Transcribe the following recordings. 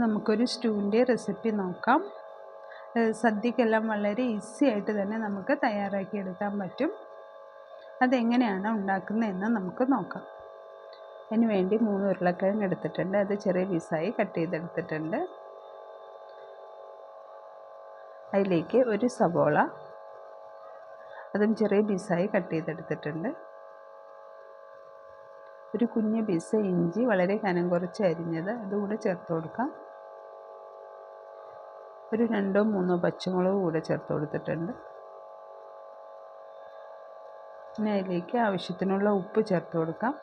നമുക്കൊരു സ്റ്റൂവിന്റെ റെസിപ്പി നോക്കാം. സദ്യക്കെല്ലാം വളരെ ഈസി ആയിട്ട് തന്നെ നമുക്ക് തയ്യാറാക്കി എടുക്കാൻ പറ്റും. അതെങ്ങനെയാണ് ഉണ്ടാക്കുന്നതെന്ന് നമുക്ക് നോക്കാം. അതിന് വേണ്ടി മൂന്ന് ഉരുളക്കിഴങ്ങ് എടുത്തിട്ടുണ്ട്. അത് ചെറിയ പീസായി കട്ട് ചെയ്തെടുത്തിട്ടുണ്ട്. അതിലേക്ക് ഒരു സവോള. അതും ചെറിയ പീസായി കട്ട് ചെയ്തെടുത്തിട്ടുണ്ട്. ഒരു കുഞ്ഞ് പീസ് ഇഞ്ചി വളരെ കനം കുറച്ച് അരിഞ്ഞത് അതുകൂടെ ചേർത്ത് കൊടുക്കാം. ഒരു രണ്ടോ മൂന്നോ പച്ചമുളക് കൂടെ ചേർത്ത് കൊടുത്തിട്ടുണ്ട്. പിന്നെ അതിലേക്ക് ആവശ്യത്തിനുള്ള ഉപ്പ് ചേർത്ത് കൊടുക്കാം.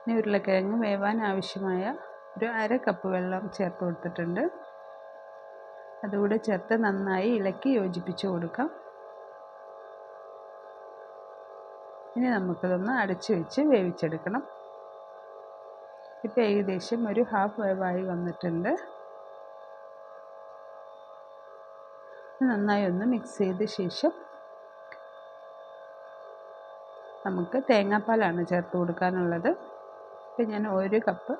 ഇനി ഉരുളക്കിഴങ്ങ് വേവാൻ ആവശ്യമായ ഒരു അര കപ്പ് വെള്ളം ചേർത്ത് കൊടുത്തിട്ടുണ്ട്. അതുകൂടെ ചേർത്ത് നന്നായി ഇളക്കി യോജിപ്പിച്ച് കൊടുക്കാം. ഇനി നമുക്കിതൊന്ന് അടച്ചു വെച്ച് വേവിച്ചെടുക്കണം. ഇപ്പോൾ ഏകദേശം ഒരു ഹാഫ് വേവായി വന്നിട്ടുണ്ട്. നന്നായി ഒന്ന് മിക്സ് ചെയ്ത ശേഷം നമുക്ക് തേങ്ങാപ്പാലാണ് ചേർത്ത് കൊടുക്കാനുള്ളത്. ഇപ്പം ഞാൻ ഒരു കപ്പ്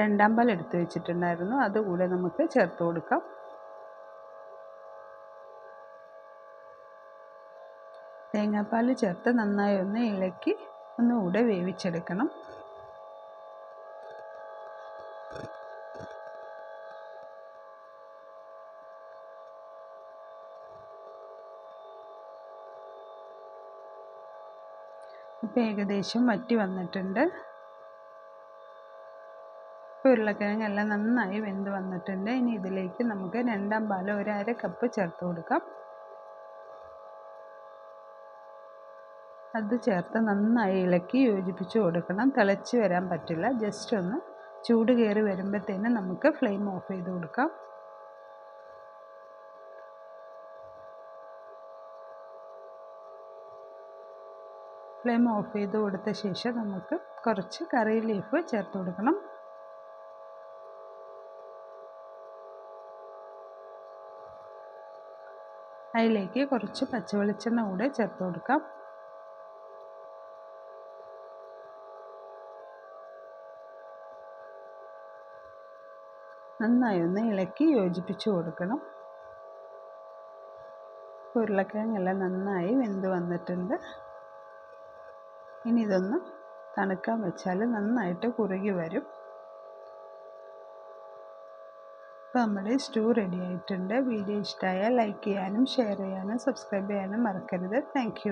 രണ്ടാം പാൽ എടുത്ത് വെച്ചിട്ടുണ്ടായിരുന്നു. അതുകൂടെ നമുക്ക് ചേർത്ത് കൊടുക്കാം. തേങ്ങാപ്പാൽ ചേർത്ത് നന്നായി ഒന്ന് ഇളക്കി ഒന്നുകൂടെ വേവിച്ചെടുക്കണം. ഇപ്പം ഏകദേശം വറ്റി വന്നിട്ടുണ്ട്. ഉരുളക്കിഴങ്ങെല്ലാം നന്നായി വെന്ത് വന്നിട്ടുണ്ട്. ഇനി ഇതിലേക്ക് നമുക്ക് രണ്ടാം പാൽ ഒരു അര കപ്പ് ചേർത്ത് കൊടുക്കാം. അത് ചേർത്ത് നന്നായി ഇളക്കി യോജിപ്പിച്ച് കൊടുക്കണം. തിളച്ച് വരാൻ പറ്റില്ല. ജസ്റ്റ് ഒന്ന് ചൂട് കയറി വരുമ്പോഴത്തേനും നമുക്ക് ഫ്ലെയിം ഓഫ് ചെയ്ത് കൊടുക്കാം. ഫ്ലെയിം ഓഫ് ചെയ്ത് കൊടുത്ത ശേഷം നമുക്ക് കുറച്ച് കറി ലീഫ് ചേർത്ത് കൊടുക്കണം. അതിലേക്ക് കുറച്ച് പച്ചവെളിച്ചെണ്ണ കൂടെ ചേർത്ത് കൊടുക്കാം. നന്നായി ഒന്ന് ഇളക്കി യോജിപ്പിച്ച് കൊടുക്കണം. ഉരുളക്കിഴങ്ങെല്ലാം നന്നായി വെന്ത് വന്നിട്ടുണ്ട്. ഇനി ഇതൊന്ന് തണുക്കാൻ വെച്ചാൽ നന്നായിട്ട് കുറുകി വരും. അപ്പോൾ നമ്മുടെ സ്റ്റൂ റെഡി ആയിട്ടുണ്ട്. വീഡിയോ ഇഷ്ടമായാൽ ലൈക്ക് ചെയ്യാനും ഷെയർ ചെയ്യാനും സബ്സ്ക്രൈബ് ചെയ്യാനും മറക്കരുത്. താങ്ക്